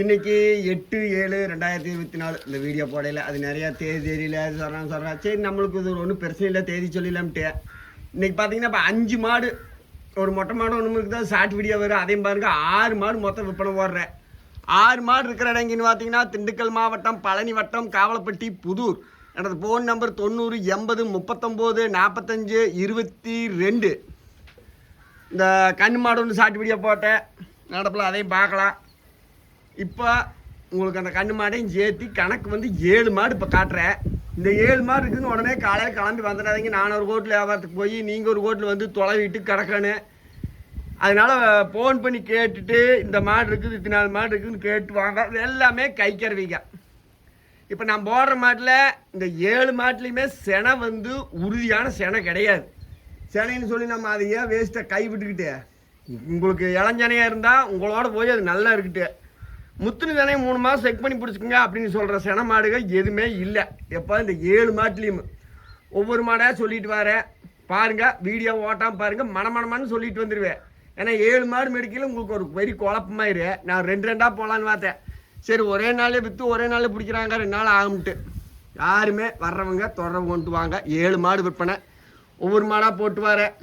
இன்னைக்கு எட்டு ஏழு ரெண்டாயிரத்தி இருபத்தி நாலு. இந்த வீடியோ போடையில அது நிறையா தேதி தெரியல சொல்கிறான் சொல்கிறான் சரி நம்மளுக்கு இது ஒன்றும் பிரச்சனை இல்லை தேதி சொல்லிடலாம்ட்டு. இன்னைக்கு பார்த்தீங்கன்னா இப்போ அஞ்சு மாடு ஒரு மொட்டை மாடு ஒன்று இருக்குது? ஷார்ட் வீடியோ வரும். அதையும் பாருங்க ஆறு மாடு மொத்தம் விற்பனை போடுறேன் ஆறு மாடு இருக்கிற இடங்கின்னு பார்த்தீங்கன்னா திண்டுக்கல் மாவட்டம் பழனி வட்டம் காவலப்பட்டி புதூர். எனது ஃபோன் நம்பர் தொண்ணூறு எண்பது முப்பத்தொம்போது நாற்பத்தஞ்சு இருபத்தி ரெண்டு. இந்த கண்ணு மாடு ஒன்று சாட்டு வீடியோ போட்டேன். நடப்பில் அதையும் பார்க்கலாம். இப்போ உங்களுக்கு அந்த கண்ணு மாடையும் சேர்த்து கணக்கு வந்து ஏழு மாடு இப்போ காட்டுறேன் இந்த ஏழு மாடு இருக்குதுன்னு உடனே காலையில் கிளம்பி வந்துடாதீங்க. நான் ஒரு கோட்டில் வியாபாரத்துக்கு போய் நீங்கள் ஒரு கோட்டில் வந்து தொலைவிட்டு கிடக்கணும். அதனால் ஃபோன் பண்ணி கேட்டுட்டு இந்த மாடு இருக்குது இத்தனை நாலு மாடு இருக்குதுன்னு கேட்டு வாங்க. அது எல்லாமே கைக்கருவிங்க. இப்போ நான் போடுற மாட்டில் இந்த ஏழு மாட்டிலையுமே செனை வந்து உறுதியான செனை கிடையாது. செனைன்னு சொல்லி நம்ம அதை ஏன் வேஸ்ட்டை கைவிட்டுக்கிட்டு உங்களுக்கு இளஞ்சனையாக இருந்தால் உங்களோட போய் அது நல்லா இருக்குட்டு. முத்துனு தானே மூணு மாதம் செக் பண்ணி பிடிச்சிக்கங்க அப்படின்னு சொல்கிற சென மாடுகள் எதுவுமே இல்லை. எப்போ இந்த ஏழு மாட்டுலேயும். ஒவ்வொரு மாடாக சொல்லிட்டு வரேன் பாருங்க வீடியோ ஓட்டாமல் பாருங்க மனமனமானு சொல்லிட்டு வந்துடுவேன் ஏன்னா ஏழு மாடு மெடிக்கல உங்களுக்கு ஒரு பெரிய குழப்பமாயிரு. நான் ரெண்டு ரெண்டாக போகலான்னு பார்த்தேன். சரி ஒரே நாளே விற்று ஒரே நாளே பிடிக்கிறாங்க ரெண்டு நாள் ஆகும்ட்டு. யாருமே வர்றவங்க தொடர்பு கொண்டு வாங்க. ஏழு மாடு விற்பனை. ஒவ்வொரு மாடாக போட்டு வரேன்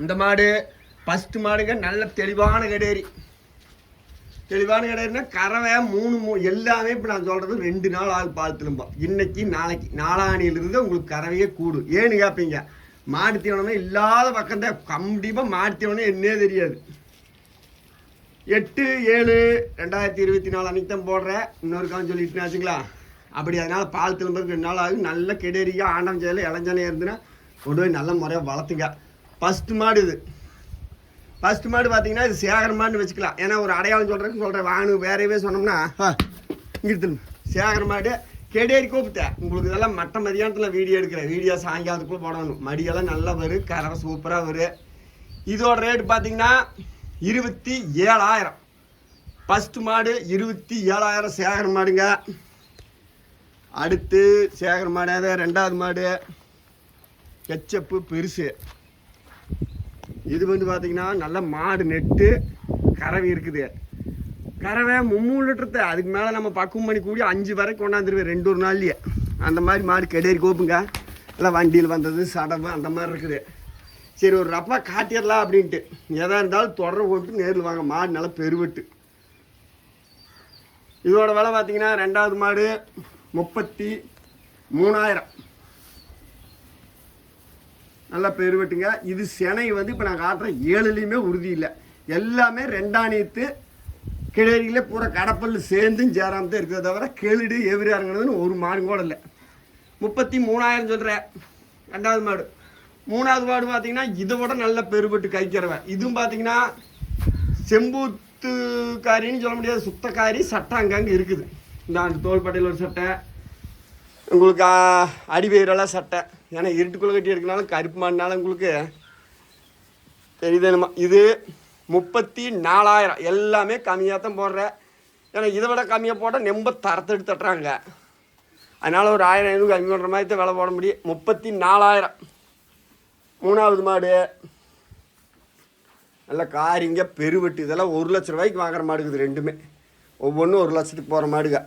இந்த மாடு ஃபஸ்ட்டு மாடுங்க நல்ல தெளிவான கடேரி தெளிவான கிடையாதுன்னா கறவை மூணு மூ எல்லாமே இப்போ நான் சொல்கிறது ரெண்டு நாள் ஆகும் பால் திரும்ப. இன்னைக்கு நாளைக்கு நாளானியிலிருந்து உங்களுக்கு கறவையே கூடும் ஏன்னு கேட்பீங்க மாடு தீவனமே இல்லாத பக்கம் தான் கண்டிப்பாக மாடு தீவனம் என்னே தெரியாது. எட்டு ஏழு ரெண்டாயிரத்தி இருபத்தி நாலு அன்னைக்கு தான் போடுறேன். இன்னொரு காலம் சொல்லிட்டு வச்சுங்களா? அப்படி அதனால் பால் திரும்புறதுக்கு ரெண்டு நாள் ஆகும் நல்ல கெடேரியா ஆண்டம் செயல் இளைஞனே இருந்துன்னா கொண்டு போய் நல்ல முறையாக வளர்த்துங்க. ஃபஸ்ட்டு மாடு இது. ஃபர்ஸ்ட் மாடு பார்த்தீங்கன்னா இது சேகர மாடுன்னு வச்சுக்கலாம். ஏன்னா ஒரு அடையாளம் சொல்கிறேன்னு சொல்கிறேன் வானு வேறவே சொன்னோம்னா இங்கிட்டு சேகர மாடு கெடேரி கூப்பிட்டேன் உங்களுக்கு இதெல்லாம் மற்ற மதியானத்தில் வீடியோ எடுக்கிறேன். வீடியோ சாயங்காலத்துக்குள்ளே போடணும். மடியெல்லாம் நல்லா வரும் கரை சூப்பராக வரும் இதோட ரேட் பார்த்தீங்கன்னா இருபத்தி ஏழாயிரம். ஃபஸ்ட் மாடு இருபத்தி ஏழாயிரம் சேகர மாடுங்க. அடுத்து சேகர மாடு ரெண்டாவது மாடு. கெச்சப்பு பெருசு. இது வந்து பார்த்தீங்கன்னா நல்ல மாடு நெட்டு கறவை இருக்குது. கறவை மும்மூணு லிட்டரு அதுக்கு மேலே நம்ம பக்குவம் பண்ணி கூடி அஞ்சு வரைக்கும் கொண்டாந்துருவேன் ரெண்டு ஒரு நாள்லயே. அந்த மாதிரி மாடு கெடேரி கோப்புங்க. எல்லாம் வண்டியில் வந்தது சடவு அந்த மாதிரி இருக்குது. சரி ஒரு ரப்பா காட்டிடலாம் அப்படின்ட்டு. எதாக இருந்தாலும் தொடர போட்டு நேரில் வாங்க. மாடு நல்லா பெருவெட்டு. இதோட விலை பார்த்தீங்கன்னா ரெண்டாவது மாடு முப்பத்தி மூணாயிரம். நல்லா பெருவெட்டுங்க இது சினை வந்து இப்போ நான் காட்டுறேன் ஏழுலேயுமே உறுதி இல்லை. எல்லாமே ரெண்டாணியத்து கிளறியில் பூரா கடப்பல் சேர்ந்தும் சேராமல் தான் இருக்கிறத தவிர கேளுடு எவிரி இறங்குனதுன்னு ஒரு மாடு கூட இல்லை. முப்பத்தி மூணாயிரம் சொல்கிறேன் ரெண்டாவது மாடு. மூணாவது மாடு பார்த்தீங்கன்னா இதை விட நல்ல பெருபட்டு கைக்கிறவன் இதுவும் பார்த்தீங்கன்னா செம்பூத்துக்காரின்னு சொல்ல முடியாது சுத்தக்காரி சட்டை அங்கங்கே இருக்குது. இந்த ஆண்டு தோள்பட்டையில் ஒரு சட்டை உங்களுக்கு அடிவயிறெல்லாம் சட்டை. ஏன்னா இருட்டுக்குள்ளே கட்டி எடுக்கனாலும் கருப்பு மாடினாலும் உங்களுக்கு தெரியுதுமா இது முப்பத்தி நாலாயிரம் எல்லாமே கம்மியாக தான் போடுறேன் ஏன்னா இதை விட கம்மியாக போட்டால் ரொம்ப தரத்தை எடுத்து தட்டுறாங்க. அதனால் ஒரு ஆயிரம் ஐநூறு கம்மி பண்ணுற மாதிரி தான் விலை போட முடியும். முப்பத்தி நாலாயிரம் மூணாவது மாடு. நல்ல காரிங்க பெருவெட்டு. இதெல்லாம் ஒரு லட்ச ரூபாய்க்கு வாங்குற மாடுக்குது ரெண்டுமே. ஒவ்வொன்றும் ஒரு லட்சத்துக்கு போகிற மாடுங்க.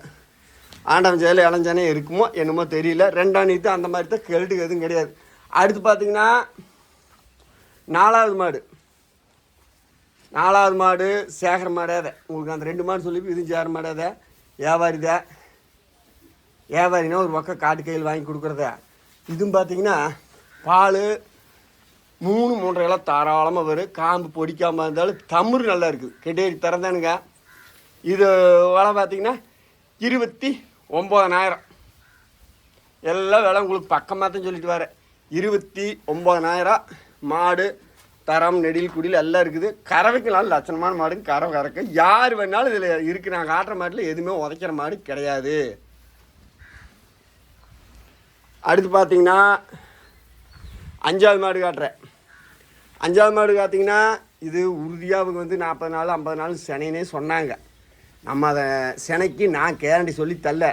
ஆண்டவன் செயல் இளைஞனே இருக்குமோ என்னமோ தெரியல. ரெண்டாம் நீத்து அந்த மாதிரி தான் கெல்டு எதுவும் கிடையாது. அடுத்து பார்த்தீங்கன்னா நாலாவது மாடு. நாலாவது மாடு சேகர மாடாத உங்களுக்கு அந்த ரெண்டு மாடு சொல்லி இதுவும் சேகர மாடாத வியாபாரித வியாபாரினா ஒரு பக்கம் காட்டு கையில் வாங்கி கொடுக்குறத. இதுவும் பார்த்தீங்கன்னா பால் மூணு மூன்றரை எல்லாம் தாராளமாக வரும். காம்பு பொடிக்காமல் இருந்தாலும் தமிழ் நல்லா இருக்குது. கெட்டேரி திறந்தானுங்க. இது விலை பார்த்தீங்கன்னா இருபத்தி ஒம்பதனாயிரம் எல்லாம் வேலை உங்களுக்கு பக்கமாக தான் சொல்லிட்டு வரேன் இருபத்தி ஒம்பதனாயிரம் மாடு தரம் நெடில் குடியில் எல்லாம் இருக்குது. கறவைக்கெல்லாம் லட்சணமான மாடு கறவை கறக்க. யார் வேணாலும் இதில் இருக்குது நான் காட்டுற மாட்டில் எதுவுமே உதைக்கிற மாடு கிடையாது. அடுத்து பார்த்தீங்கன்னா அஞ்சாவது மாடு காட்டுறேன். அஞ்சாவது மாடு பார்த்தீங்கன்னா இது உறுதியாக அவங்க வந்து நாற்பது நாள் ஐம்பது நாள் செனைனே சொன்னாங்க. நம்ம அதை செனைக்கு நான் கேரண்டி சொல்லி தள்ள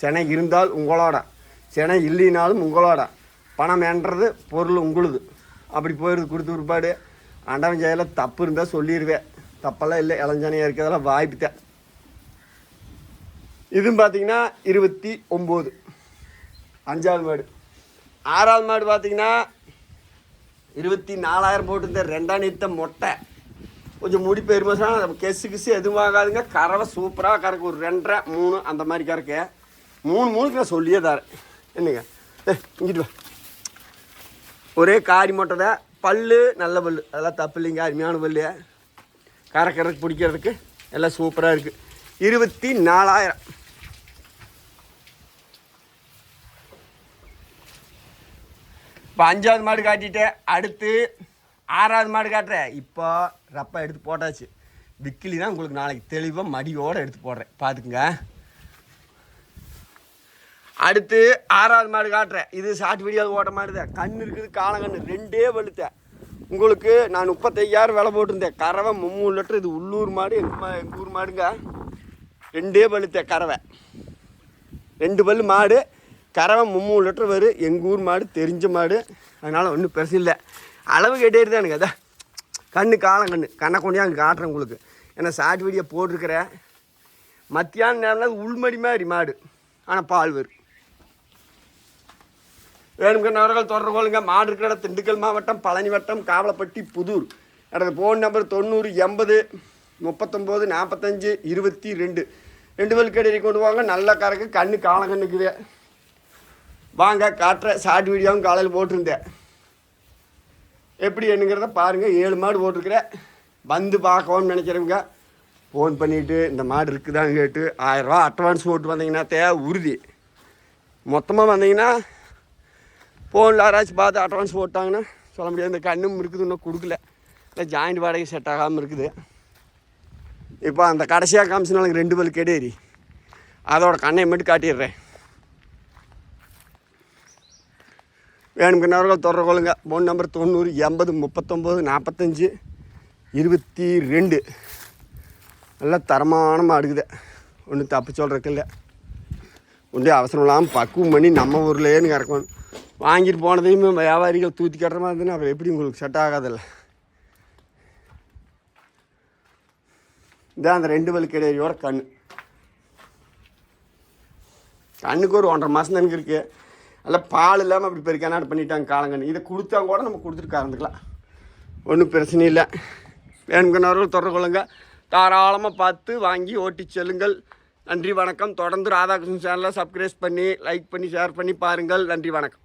செனை இருந்தால் உங்களோட. செனை இல்லைனாலும் உங்களோட. பணம் என்றது பொருள் உங்களுது. அப்படி போயிடுது கொடுத்து பிற்பாடு ஆண்டவன் ஜெயில தப்பு இருந்தால் சொல்லிடுவேன் தப்பெல்லாம் இல்லை. இளஞ்சனையாக இருக்கிறதெல்லாம் வாய்ப்பு தான் இதுவும் பார்த்தீங்கன்னா இருபத்தி ஒம்பது. அஞ்சாவது மாடு. ஆறாவது மாடு பார்த்தீங்கன்னா இருபத்தி நாலாயிரம் போட்டிருந்த ரெண்டாம் நிறுத்த மொட்டை. கொஞ்சம் முடி பெருமசா கெசு கிசு எதுவும் ஆகாதுங்க கறவை சூப்பராக கறக்கு. ஒரு ரெண்டரை மூணு அந்த மாதிரி கறக்க. மூணு மூணுக்கு நான் சொல்லியே தரேன். என்னங்க? ஏ இங்கிட்டு வா. ஒரே காரி மொட்டை தான் பல்லு நல்ல பல் அதெல்லாம் தப்பு இல்லைங்க. அருமையான பல்லு. கறக்கிறதுக்கு பிடிக்கிறதுக்கு எல்லாம் சூப்பராக இருக்குது இருபத்தி நாலாயிரம் இப்போ அஞ்சாவது மாடு காட்டிட்டேன். அடுத்து ஆறாவது மாடு காட்டுறேன். இப்போ ரப்பா எடுத்து போட்டாச்சு. விக்கிலி தான் உங்களுக்கு நாளைக்கு தெளிவாக மடியோடு எடுத்து போடுறேன். பார்த்துக்குங்க அடுத்து ஆறாவது மாடு காட்டுறேன். இது ஷார்ட் வீடியோவில் ஓட்ட மாடு கண் இருக்குது காலங்கண்ணு ரெண்டே வெளுத்தேன் உங்களுக்கு நான் முப்பத்தையாயிரம் விலை போட்டிருந்தேன். கறவை மும்மூணு லிட்டர். இது உள்ளூர் மாடு எங்கள் எங்கள் ஊர் மாடுங்க. ரெண்டே வெளுத்தேன் கறவை. ரெண்டு பல்லு மாடு. கறவை மும்மூணு லிட்டர் வரும் எங்கள் ஊர் மாடு தெரிஞ்ச மாடு. அதனால் ஒன்றும் பெருசு இல்லை. அளவு கேட்டே தான் எனக்கு அதான் கண்ணு காலம் கண்ணு. கண்ணை கொண்டு அங்கே காட்டுறேன் உங்களுக்கு. ஏன்னா ஷார்ட் வீடியோ போட்டிருக்கிறேன் மத்தியான நேரம் உள்மடி மாதிரி மாடு. ஆனால் பால் வரும் வேணுங்க நபர்கள் தொடர்பு கொள்ளுங்க. மாடு இருக்கிற இடம் திண்டுக்கல் மாவட்டம் பழனி வட்டம் காவலப்பட்டி புதூர். எனது ஃபோன் நம்பர் தொண்ணூறு எண்பது முப்பத்தொம்போது நாற்பத்தஞ்சு இருபத்தி ரெண்டு. ரெண்டு பேர் கடையை கொண்டு வாங்க நல்ல கறக்கு கண்ணு காலங்கண்ணுக்குது வாங்க காட்டுற ஷார்ட் வீடியோவும் காலையில் போட்டிருந்தேன். எப்படி என்னங்கிறத பாருங்கள் ஏழு மாடு போட்டிருக்கிறேன் வந்து பார்க்கணும்னு நினைக்கிறவங்க ஃபோன் பண்ணிவிட்டு இந்த மாடு இருக்குதான்னு கேட்டு ஆயிரரூவா அட்வான்ஸ் போட்டு வந்தீங்கன்னா தேவை உறுதி. மொத்தமாக வந்தீங்கன்னா ஃபோனில் யாராச்சும் பார்த்து அட்வான்ஸ் போட்டாங்கன்னா சொல்ல முடியாது. இந்த கண்ணும் இருக்குது இன்னும் கொடுக்கல. இல்லை ஜாயிண்ட் வாடகை செட் ஆகாமல் இருக்குது. இப்போ அந்த கடைசியாக காமிச்சினாலும் எனக்கு ரெண்டு பல் கெடேரி அதோட கண்ணை மட்டும் காட்டிடுறேன். வேணுங்கிறவர்கள் தொடர்பு கொள்ளுங்க. ஃபோன் நம்பர் தொண்ணூறு எண்பது முப்பத்தொம்போது நாற்பத்தஞ்சு இருபத்தி ரெண்டு. நல்லா தரமான மாடுக்குது ஒன்றும் தப்பு சொல்கிறதுக்கு இல்லை. ஒன்றே அவசரம் இல்லாமல் பக்குவம் பண்ணி நம்ம ஊர்லேயேன்னு கறக்கணும் வாங்கிட்டு போனதையுமே வியாபாரிகள் தூத்தி கட்டுற மாதிரி இருந்ததுன்னா அப்புறம் எப்படி உங்களுக்கு செட் ஆகாதில்ல இதான் அந்த ரெண்டு வலி கிடையோட கண் கண்ணுக்கு ஒரு ஒன்றரை மாதம் தான் இருக்குது நல்லா பால் இல்லாமல் அப்படி பெருக்கானாடு பண்ணிட்டாங்க காலங்கன்னு. இதை கொடுத்தா கூட நம்ம கொடுத்துட்டு கறந்துக்கலாம். ஒன்றும் பிரச்சனை இல்லை. வேணுங்கிறவர்கள் தொடர்பு கொள்ளுங்க. தாராளமாக பார்த்து வாங்கி ஓட்டி செல்லுங்கள். நன்றி வணக்கம். தொடர்ந்து ராதாகிருஷ்ணன் சேனலை சப்ஸ்கிரைப் பண்ணி லைக் பண்ணி ஷேர் பண்ணி பாருங்கள். நன்றி வணக்கம்.